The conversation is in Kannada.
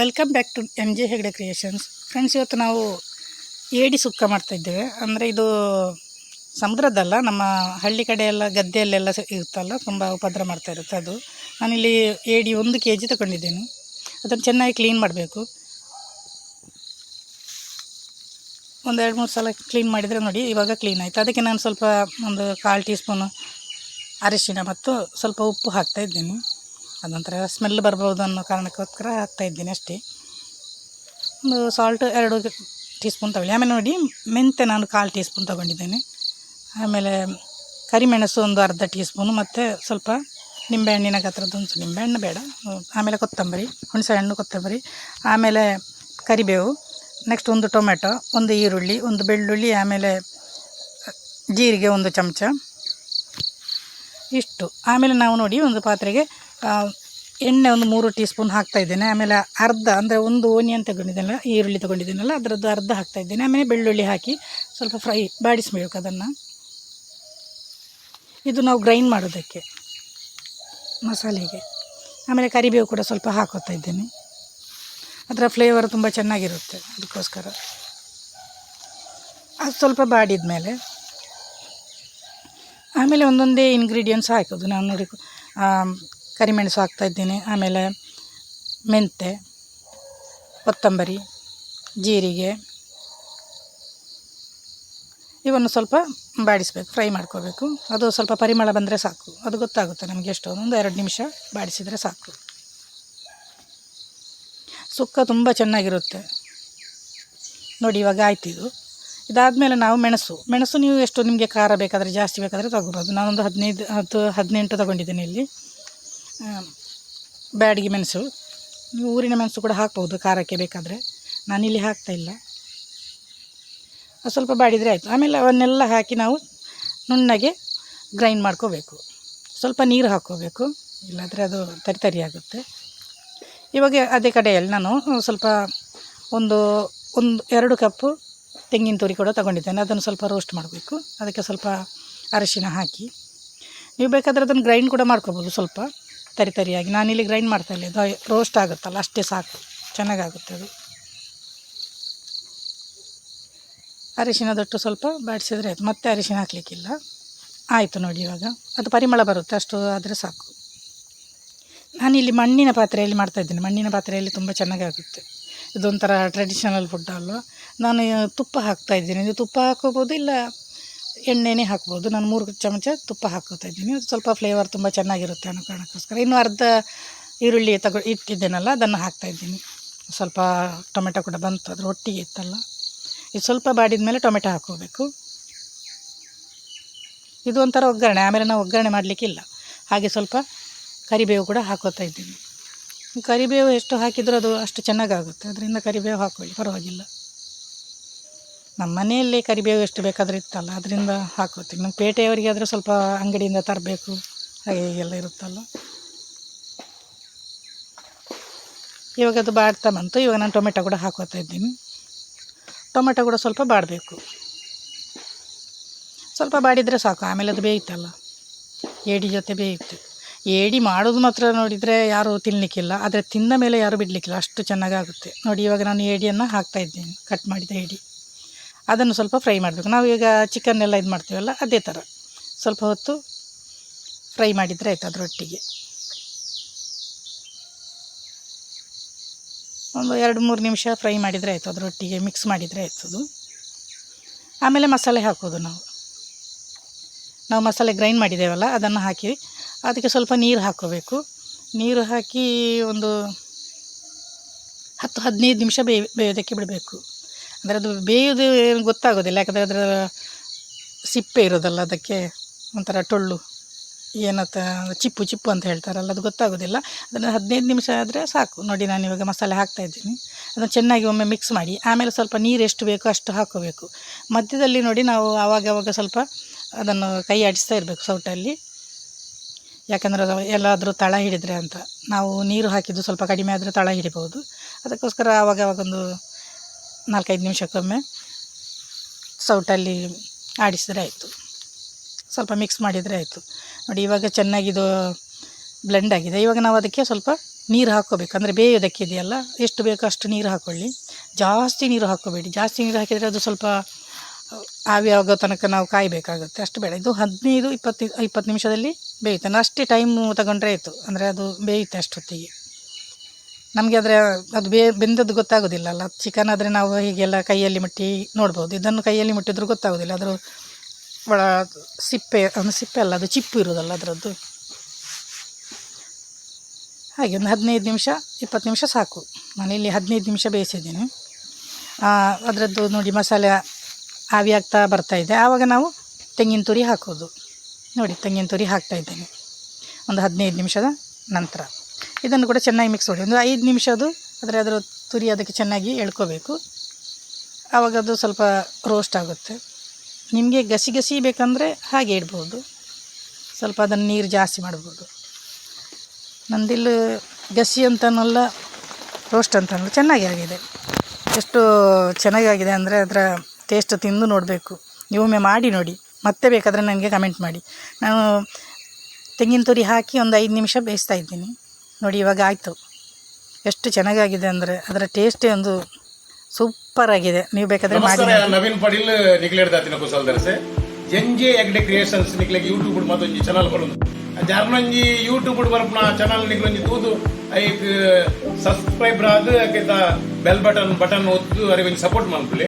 Welcome back to M J Hegde creations. Friends, ಇವತ್ತು ನಾವು ಏಡಿ ಸುಕ್ಕ ಮಾಡ್ತಾ ಇದ್ದೇವೆ. ಅಂದರೆ ಇದು ಸಮುದ್ರದ್ದಲ್ಲ, ನಮ್ಮ ಹಳ್ಳಿ ಕಡೆ ಎಲ್ಲ ಗದ್ದೆಯಲ್ಲೆಲ್ಲ ಇರುತ್ತಲ್ಲ, ತುಂಬ ಉಪದ್ರ ಮಾಡ್ತಾ ಇರುತ್ತೆ ಅದು. ನಾನಿಲ್ಲಿ ಏಡಿ ಒಂದು ಕೆ ಜಿ ತಗೊಂಡಿದ್ದೇನೆ. ಅದನ್ನು ಚೆನ್ನಾಗಿ ಕ್ಲೀನ್ ಮಾಡಬೇಕು. ಒಂದೆರಡು ಮೂರು ಸಲ ಕ್ಲೀನ್ ಮಾಡಿದರೆ ನೋಡಿ, ಇವಾಗ ಕ್ಲೀನ್ ಆಯಿತು. ಅದಕ್ಕೆ ನಾನು ಸ್ವಲ್ಪ ಒಂದು ಕಾಲು ಟೀ ಸ್ಪೂನು ಅರಿಶಿನ ಮತ್ತು ಸ್ವಲ್ಪ ಉಪ್ಪು ಹಾಕ್ತಾ ಇದ್ದೀನಿ. ಅದೊಂಥರ ಸ್ಮೆಲ್ ಬರ್ಬೋದು ಅನ್ನೋ ಕಾರಣಕ್ಕೋಸ್ಕರ ಇದ್ದೀನಿ ಅಷ್ಟೇ. ಒಂದು ಸಾಲ್ಟ್ ಎರಡು ಟೀ ಸ್ಪೂನ್ ತಗೊಳ್ಳಿ. ಆಮೇಲೆ ನೋಡಿ ಮೆಂತೆ ನಾನು ಕಾಲು ಟೀ ಸ್ಪೂನ್ ತೊಗೊಂಡಿದ್ದೇನೆ. ಆಮೇಲೆ ಕರಿಮೆಣಸು ಒಂದು ಅರ್ಧ ಟೀ ಸ್ಪೂನು ಮತ್ತು ಸ್ವಲ್ಪ ನಿಂಬೆಹಣ್ಣಿನ ಗಾತ್ರದ್ದು ಒಂದು ನಿಂಬೆಹಣ್ಣು ಬೇಡ. ಆಮೇಲೆ ಕೊತ್ತಂಬರಿ ಹುಣಸೆಹಣ್ಣು ಕೊತ್ತಂಬರಿ, ಆಮೇಲೆ ಕರಿಬೇವು ನೆಕ್ಸ್ಟ್ ಒಂದು ಟೊಮೆಟೊ, ಒಂದು ಈರುಳ್ಳಿ, ಒಂದು ಬೆಳ್ಳುಳ್ಳಿ, ಆಮೇಲೆ ಜೀರಿಗೆ ಒಂದು ಚಮಚ. ಇಷ್ಟು. ಆಮೇಲೆ ನಾವು ನೋಡಿ ಒಂದು ಪಾತ್ರೆಗೆ ಎಣ್ಣೆ ಒಂದು ಮೂರು ಟೀ ಸ್ಪೂನ್ ಹಾಕ್ತಾ ಇದ್ದೇನೆ. ಆಮೇಲೆ ಅರ್ಧ, ಅಂದರೆ ಒಂದು ಓನಿಯನ್ ತಗೊಂಡಿದ್ದೇನಲ್ಲ, ಈರುಳ್ಳಿ ತಗೊಂಡಿದ್ದೇನಲ್ಲ, ಅದರದ್ದು ಅರ್ಧ ಹಾಕ್ತಾ ಇದ್ದೇನೆ. ಆಮೇಲೆ ಬೆಳ್ಳುಳ್ಳಿ ಹಾಕಿ ಸ್ವಲ್ಪ ಫ್ರೈ ಬಾಡಿಸ್ಬೇಕು ಅದನ್ನು. ಇದು ನಾವು ಗ್ರೈಂಡ್ ಮಾಡೋದಕ್ಕೆ, ಮಸಾಲೆಗೆ. ಆಮೇಲೆ ಕರಿಬೇವು ಕೂಡ ಸ್ವಲ್ಪ ಹಾಕೋತಾ ಇದ್ದೇನೆ. ಅದರ ಫ್ಲೇವರ್ ತುಂಬ ಚೆನ್ನಾಗಿರುತ್ತೆ ಅದಕ್ಕೋಸ್ಕರ. ಅದು ಸ್ವಲ್ಪ ಬಾಡಿದ ಮೇಲೆ. ಆಮೇಲೆ ಒಂದೊಂದೇ ಇಂಗ್ರೀಡಿಯೆಂಟ್ಸ್ ಹಾಕೋದು. ನಾವು ನೋಡಿ ಕರಿಮೆಣಸು ಹಾಕ್ತಾ ಇದ್ದೀನಿ, ಆಮೇಲೆ ಮೆಂತೆ ಕೊತ್ತಂಬರಿ, ಜೀರಿಗೆ. ಇವನ್ನು ಸ್ವಲ್ಪ ಬಾಡಿಸ್ಬೇಕು, ಫ್ರೈ ಮಾಡ್ಕೋಬೇಕು. ಅದು ಸ್ವಲ್ಪ ಪರಿಮಳ ಬಂದರೆ ಸಾಕು. ಅದು ಗೊತ್ತಾಗುತ್ತೆ ನಮಗೆ ಎಷ್ಟು ಒಂದು ಎರಡು ನಿಮಿಷ ಬಾಡಿಸಿದರೆ ಸಾಕು. ಸುಕ್ಕ ತುಂಬ ಚೆನ್ನಾಗಿರುತ್ತೆ. ನೋಡಿ, ಇವಾಗ ಆಯ್ತು ಇದು. ಇದಾದಮೇಲೆ ನಾವು ಮೆಣಸು. ಮೆಣಸು ನೀವು ಎಷ್ಟು ನಿಮಗೆ ಖಾರ ಬೇಕಾದರೆ ಜಾಸ್ತಿ ಬೇಕಾದರೆ ತಗೋಬೋದು. ನಾನೊಂದು ಹದಿನೈದು, ಹತ್ತು, ಹದಿನೆಂಟು ತಗೊಂಡಿದ್ದೀನಿ ಇಲ್ಲಿ. ಬ್ಯಾಡಗಿ ಮೆಣಸು. ನೀವು ಊರಿನ ಮೆಣಸು ಕೂಡ ಹಾಕ್ಬೋದು ಖಾರಕ್ಕೆ ಬೇಕಾದರೆ. ನಾನಿಲ್ಲಿ ಹಾಕ್ತಾ ಇಲ್ಲ. ಅದು ಸ್ವಲ್ಪ ಬಾಡಿದರೆ ಆಯಿತು. ಆಮೇಲೆ ಅವನ್ನೆಲ್ಲ ಹಾಕಿ ನಾವು ನುಣ್ಣಗೆ ಗ್ರೈಂಡ್ ಮಾಡ್ಕೋಬೇಕು. ಸ್ವಲ್ಪ ನೀರು ಹಾಕ್ಕೋಬೇಕು. ಇಲ್ಲಾದರೆ ಅದು ತರಿ ತರಿ ಆಗುತ್ತೆ. ಇವಾಗ ಅದೇ ಕಡೆಯಲ್ಲಿ ನಾನು ಸ್ವಲ್ಪ ಒಂದು ಒಂದು, ಎರಡು ಕಪ್ಪು ತೆಂಗಿನ ತುರಿ ಕೂಡ ತಗೊಂಡಿದ್ದೇನೆ. ಅದನ್ನು ಸ್ವಲ್ಪ ರೋಸ್ಟ್ ಮಾಡಬೇಕು. ಅದಕ್ಕೆ ಸ್ವಲ್ಪ ಅರಿಶಿನ ಹಾಕಿ. ನೀವು ಬೇಕಾದರೆ ಅದನ್ನು ಗ್ರೈಂಡ್ ಕೂಡ ಮಾಡ್ಕೋಬೋದು ಸ್ವಲ್ಪ. ತರಿ ತರಿಯಾಗಿ. ನಾನಿಲ್ಲಿ ಗ್ರೈಂಡ್ ಮಾಡ್ತಾ ಇಲ್ಲ ರೋಸ್ಟ್ ಆಗುತ್ತಲ್ಲ, ಅಷ್ಟೇ ಸಾಕು. ಚೆನ್ನಾಗಾಗುತ್ತೆ ಅದು. ಅರಿಶಿನದಟ್ಟು ಸ್ವಲ್ಪ ಬಾಡಿಸಿದ್ರೆ ಆಯಿತು. ಮತ್ತೆ ಅರಿಶಿನ ಹಾಕಲಿಕ್ಕಿಲ್ಲ. ಆಯಿತು ನೋಡಿ ಇವಾಗ. ಅದು ಪರಿಮಳ ಬರುತ್ತೆ, ಅಷ್ಟು ಆದರೆ ಸಾಕು. ನಾನಿಲ್ಲಿ ಮಣ್ಣಿನ ಪಾತ್ರೆಯಲ್ಲಿ ಮಾಡ್ತಾ ಇದ್ದೀನಿ. ಮಣ್ಣಿನ ಪಾತ್ರೆಯಲ್ಲಿ ತುಂಬ ಚೆನ್ನಾಗಾಗುತ್ತೆ. ಇದೊಂಥರ ಟ್ರೆಡಿಷನಲ್ ಫುಡ್ ಅಲ್ವಾ? ನಾನು ತುಪ್ಪ ಹಾಕ್ತಾ ಇದ್ದೀನಿ. ಇದು ತುಪ್ಪ ಹಾಕೋಬೋದು ಇಲ್ಲ ಎಣ್ಣೆನೇ ಹಾಕ್ಬೋದು. ನಾನು ಮೂರು ಚಮಚ ತುಪ್ಪ ಹಾಕೋತಾ ಇದ್ದೀನಿ. ಸ್ವಲ್ಪ ಫ್ಲೇವರ್ ತುಂಬ ಚೆನ್ನಾಗಿರುತ್ತೆ ಅನ್ನೋ ಕಾರಣಕ್ಕೋಸ್ಕರ. ಇನ್ನು ಅರ್ಧ ಈರುಳ್ಳಿ ತಗೊ, ಇಟ್ಟಿದ್ದೇನಲ್ಲ, ಅದನ್ನು ಹಾಕ್ತಾ ಇದ್ದೀನಿ. ಸ್ವಲ್ಪ ಟೊಮೆಟೊ ಕೂಡ ಬಂತು, ಅದ್ರ ಒಟ್ಟಿಗೆ ಇತ್ತಲ್ಲ. ಇದು ಸ್ವಲ್ಪ ಬಾಡಿದ ಮೇಲೆ ಟೊಮೆಟೊ ಹಾಕೋಬೇಕು ಇದು ಒಂಥರ ಒಗ್ಗರಣೆ, ಆಮೇಲೆ ನಾವು ಒಗ್ಗರಣೆ ಮಾಡಲಿಕ್ಕಿಲ್ಲ. ಹಾಗೆ ಸ್ವಲ್ಪ ಕರಿಬೇವು ಕೂಡ ಹಾಕೋತಾ ಇದ್ದೀನಿ. ಕರಿಬೇವು ಎಷ್ಟು ಹಾಕಿದರೂ ಅದು ಅಷ್ಟು ಚೆನ್ನಾಗಾಗುತ್ತೆ. ಅದರಿಂದ ಕರಿಬೇವು ಹಾಕೊಳ್ಳಿ, ಪರವಾಗಿಲ್ಲ. ನಮ್ಮ ಮನೆಯಲ್ಲಿ ಕರಿಬೇವು ಎಷ್ಟು ಬೇಕಾದರೂ ಇತ್ತಲ್ಲ, ಅದರಿಂದ ಹಾಕೋತೀನಿ ನಮ್ಮ ಪೇಟೆಯವರಿಗೆ ಆದರೆ ಸ್ವಲ್ಪ ಅಂಗಡಿಯಿಂದ ತರಬೇಕು, ಹಾಗೆ ಹೀಗೆಲ್ಲ ಇರುತ್ತಲ್ಲ. ಇವಾಗ ಅದು ಬಾಡ್ತಾ ಬಂತು. ಇವಾಗ ನಾನು ಟೊಮೆಟೊ ಕೂಡ ಹಾಕೋತಾ ಇದ್ದೀನಿ. ಟೊಮೆಟೊ ಕೂಡ ಸ್ವಲ್ಪ ಬಾಡಬೇಕು. ಸ್ವಲ್ಪ ಬಾಡಿದರೆ ಸಾಕು, ಆಮೇಲೆ ಅದು ಬೇಯುತ್ತಲ್ಲ ಏಡಿ ಜೊತೆ ಬೇಯುತ್ತೆ ಏಡಿ ಮಾಡೋದು ಮಾತ್ರ ನೋಡಿದರೆ ಯಾರೂ ತಿನ್ನಲಿಕ್ಕಿಲ್ಲ ಆದರೆ ತಿಂದ ಮೇಲೆ ಯಾರೂ ಬಿಡಲಿಕ್ಕಿಲ್ಲ. ಅಷ್ಟು ಚೆನ್ನಾಗಾಗುತ್ತೆ. ನೋಡಿ, ಇವಾಗ ನಾನು ಏಡಿಯನ್ನು ಹಾಕ್ತಾಯಿದ್ದೀನಿ ಕಟ್ ಮಾಡಿದ ಏಡಿ. ಅದನ್ನು ಸ್ವಲ್ಪ ಫ್ರೈ ಮಾಡಬೇಕು. ನಾವು ಈಗ ಚಿಕನ್ ಎಲ್ಲ ಇದು ಮಾಡ್ತೀವಲ್ಲ, ಅದೇ ಥರ. ಸ್ವಲ್ಪ ಹೊತ್ತು ಫ್ರೈ ಮಾಡಿದರೆ ಆಯ್ತು ಅದರೊಟ್ಟಿಗೆ. ಒಂದು ಎರಡು ಮೂರು ನಿಮಿಷ ಫ್ರೈ ಮಾಡಿದರೆ ಆಯಿತು, ಅದರೊಟ್ಟಿಗೆ ಮಿಕ್ಸ್ ಮಾಡಿದರೆ ಆಯ್ತು ಅದು. ಆಮೇಲೆ ಮಸಾಲೆ ಹಾಕೋದು ನಾವು. ನಾವು ಮಸಾಲೆ ಗ್ರೈಂಡ್ ಮಾಡಿದ್ದೇವಲ್ಲ, ಅದನ್ನು ಹಾಕಿ, ಅದಕ್ಕೆ ಸ್ವಲ್ಪ ನೀರು ಹಾಕೋಬೇಕು. ನೀರು ಹಾಕಿ ಒಂದು ಹತ್ತು ಹದಿನೈದು ನಿಮಿಷ ಬೇಯ, ಬೇಯೋದಕ್ಕೆ ಬಿಡಬೇಕು. ಅಂದರೆ ಅದು ಬೇಯೋದು ಏನು ಗೊತ್ತಾಗೋದಿಲ್ಲ. ಯಾಕಂದರೆ ಅದರ ಸಿಪ್ಪೆ ಇರೋದಲ್ಲ, ಅದಕ್ಕೆ ಒಂಥರ ಟೊಳ್ಳು ಏನತ್ತ ಚಿಪ್ಪು ಚಿಪ್ಪು ಅಂತ ಹೇಳ್ತಾರಲ್ಲ, ಅದು ಗೊತ್ತಾಗೋದಿಲ್ಲ. ಅದನ್ನು ಹದಿನೈದು ನಿಮಿಷ ಆದರೆ ಸಾಕು. ನೋಡಿ, ನಾನು ಇವಾಗ ಮಸಾಲೆ ಹಾಕ್ತಾ ಇದ್ದೀನಿ. ಅದನ್ನು ಚೆನ್ನಾಗಿ ಒಮ್ಮೆ ಮಿಕ್ಸ್ ಮಾಡಿ. ಆಮೇಲೆ ಸ್ವಲ್ಪ ನೀರು ಎಷ್ಟು ಬೇಕೋ ಅಷ್ಟು ಹಾಕೋಬೇಕು. ಮಧ್ಯದಲ್ಲಿ ನೋಡಿ, ನಾವು ಆವಾಗ ಆವಾಗ ಸ್ವಲ್ಪ ಅದನ್ನು ಕೈ ಆಡಿಸ್ತಾ ಇರಬೇಕು ಸೌಟಲ್ಲಿ. ಯಾಕಂದರೆ ಅದು ಎಲ್ಲಾದರೂ ತಳ ಹಿಡಿದ್ರೆ ಅಂತ. ನಾವು ನೀರು ಹಾಕಿದ್ದು ಸ್ವಲ್ಪ ಕಡಿಮೆ ಆದರೆ ತಳ ಹಿಡಿಬೋದು ಅದಕ್ಕೋಸ್ಕರ ಆವಾಗ ಆವಾಗೊಂದು ನಾಲ್ಕೈದು ನಿಮಿಷಕ್ಕೊಮ್ಮೆ ಸೌಟಲ್ಲಿ ಆಡಿಸಿದ್ರೆ ಆಯಿತು. ಸ್ವಲ್ಪ ಮಿಕ್ಸ್ ಮಾಡಿದರೆ ಆಯಿತು. ನೋಡಿ, ಇವಾಗ ಚೆನ್ನಾಗಿದು ಬ್ಲೆಂಡ್ ಆಗಿದೆ. ಇವಾಗ ನಾವು ಅದಕ್ಕೆ ಸ್ವಲ್ಪ ನೀರು ಹಾಕ್ಕೋಬೇಕು. ಅಂದರೆ ಬೇಯೋದಕ್ಕೆ ಇದೆಯಲ್ಲ, ಎಷ್ಟು ಬೇಕೋ ಅಷ್ಟು ನೀರು ಹಾಕ್ಕೊಳ್ಳಿ ಜಾಸ್ತಿ ನೀರು ಹಾಕ್ಕೋಬೇಡಿ. ಜಾಸ್ತಿ ನೀರು ಹಾಕಿದರೆ ಅದು ಸ್ವಲ್ಪ ಆವಿ ತನಕ ನಾವು ಕಾಯಬೇಕಾಗುತ್ತೆ. ಅಷ್ಟು ಬೇಡ. ಇದು ಹದಿನೈದು, ಇಪ್ಪತ್ತು ಇಪ್ಪತ್ತು ನಿಮಿಷದಲ್ಲಿ ಬೇಯುತ್ತೆ. ಅಷ್ಟೇ ಟೈಮು ತಗೊಂಡ್ರೆ ಆಯಿತು. ಅಂದರೆ ಅದು ಬೇಯುತ್ತೆ ಅಷ್ಟೊತ್ತಿಗೆ. ನಮಗೆ ಆದರೆ ಅದು ಬೇ, ಬೆಂದದ್ದು ಗೊತ್ತಾಗೋದಿಲ್ಲಲ್ಲ. ಚಿಕನ್ ಆದರೆ ನಾವು ಹೀಗೆಲ್ಲ ಕೈಯಲ್ಲಿ ಮುಟ್ಟಿ ನೋಡ್ಬೋದು. ಇದನ್ನು ಕೈಯಲ್ಲಿ ಮುಟ್ಟಿದ್ರೂ ಗೊತ್ತಾಗೋದಿಲ್ಲ. ಅದರ ಒಳ ಸಿಪ್ಪೆ, ಅಂದರೆ ಸಿಪ್ಪೆ ಅಲ್ಲ, ಅದು ಚಿಪ್ಪು ಇರೋದಲ್ಲ ಅದರದ್ದು. ಹಾಗೆ ಒಂದು ಹದಿನೈದು ನಿಮಿಷ, ಇಪ್ಪತ್ತು ನಿಮಿಷ ಸಾಕು. ನಾನಿಲ್ಲಿ ಹದಿನೈದು ನಿಮಿಷ ಬೇಯಿಸಿದ್ದೀನಿ. ಅದರದ್ದು ನೋಡಿ ಮಸಾಲೆ ಆವಿ ಆಗ್ತಾ ಬರ್ತಾ ಇದೆ. ಆವಾಗ ನಾವು ತೆಂಗಿನ ತುರಿ ಹಾಕೋದು. ನೋಡಿ, ತೆಂಗಿನ ತುರಿ ಹಾಕ್ತಾಯಿದ್ದೇನೆ ಒಂದು ಹದಿನೈದು ನಿಮಿಷದ ನಂತರ. ಇದನ್ನು ಕೂಡ ಚೆನ್ನಾಗಿ ಮಿಕ್ಸ್ ಮಾಡಿ. ಒಂದು ಐದು ನಿಮಿಷ ಅದು ಅದರ ಅದರ ತುರಿ ಅದಕ್ಕೆ ಚೆನ್ನಾಗಿ ಎಳ್ಕೋಬೇಕು. ಆವಾಗ ಅದು ಸ್ವಲ್ಪ ರೋಸ್ಟ್ ಆಗುತ್ತೆ. ನಿಮಗೆ ಗಸಿ ಗಸಿ ಬೇಕಂದರೆ ಹಾಗೆ ಇಡ್ಬೋದು. ಸ್ವಲ್ಪ ಅದನ್ನು ನೀರು ಜಾಸ್ತಿ ಮಾಡ್ಬೋದು. ನಂದಿಲ್ಲಿ ಗಸಿ ಅಂತನಲ್ಲ ರೋಸ್ಟ್ ಅಂತನಲ್ಲ, ಚೆನ್ನಾಗಿ ಆಗಿದೆ. ಎಷ್ಟು ಚೆನ್ನಾಗಿ ಆಗಿದೆ ಅಂದರೆ ಅದರ ಟೇಸ್ಟ್ ತಿಂದು ನೋಡಬೇಕು. ನೀವೊಮ್ಮೆ ಮಾಡಿ ನೋಡಿ. ಮತ್ತೆ ಬೇಕಾದರೆ ನನಗೆ ಕಮೆಂಟ್ ಮಾಡಿ. ನಾನು ತೆಂಗಿನ ತುರಿ ಹಾಕಿ ಒಂದು ಐದು ನಿಮಿಷ ಬೇಯಿಸ್ತಾ ಇದ್ದೀನಿ. ನೋಡಿ ಇವಾಗ ಆಯಿತು. ಎಷ್ಟು ಚೆನ್ನಾಗಾಗಿದೆ ಅಂದರೆ ಅದರ ಟೇಸ್ಟೇ ಒಂದು ಸೂಪರ್ ಆಗಿದೆ. ನೀವು ಬೇಕಾದ್ರೆ ಮಾಡಿ ನಮಸ್ಕಾರ ನವೀನ್ ಪಡೀಲ್ ನಿಕ್ಲೇಡ್ ದಾತಿನ ಕುಸಲ್ ದರ್ಸೆ ಜಂಜೆ ಎಗ್ಡೆ ಕ್ರಿಯೇಷನ್ಸ್ ನಿಗ್ಲೆಗ್ ಯೂಟ್ಯೂಬ್ ಮತ್ತೊಂಜಿ ಚಾನಲ್ ಬರೋದು ಜಾರ್ನೊಂಜಿ ಯೂಟ್ಯೂಬ್ ಬರಪ್ನ ಚಾನಲ್ ನಿಗ್ಲೊಂಜಿ ತೂದು ಐಕ್ ಸಬ್ಸ್ಕ್ರೈಬ್ ಆದ್ ಬೆಲ್ ಬಟನ್ ಬಟನ್ ಒತ್ತು ಅರಿವಿಂಗ್ ಸಪೋರ್ಟ್ ಮನ್ಪುಲೆ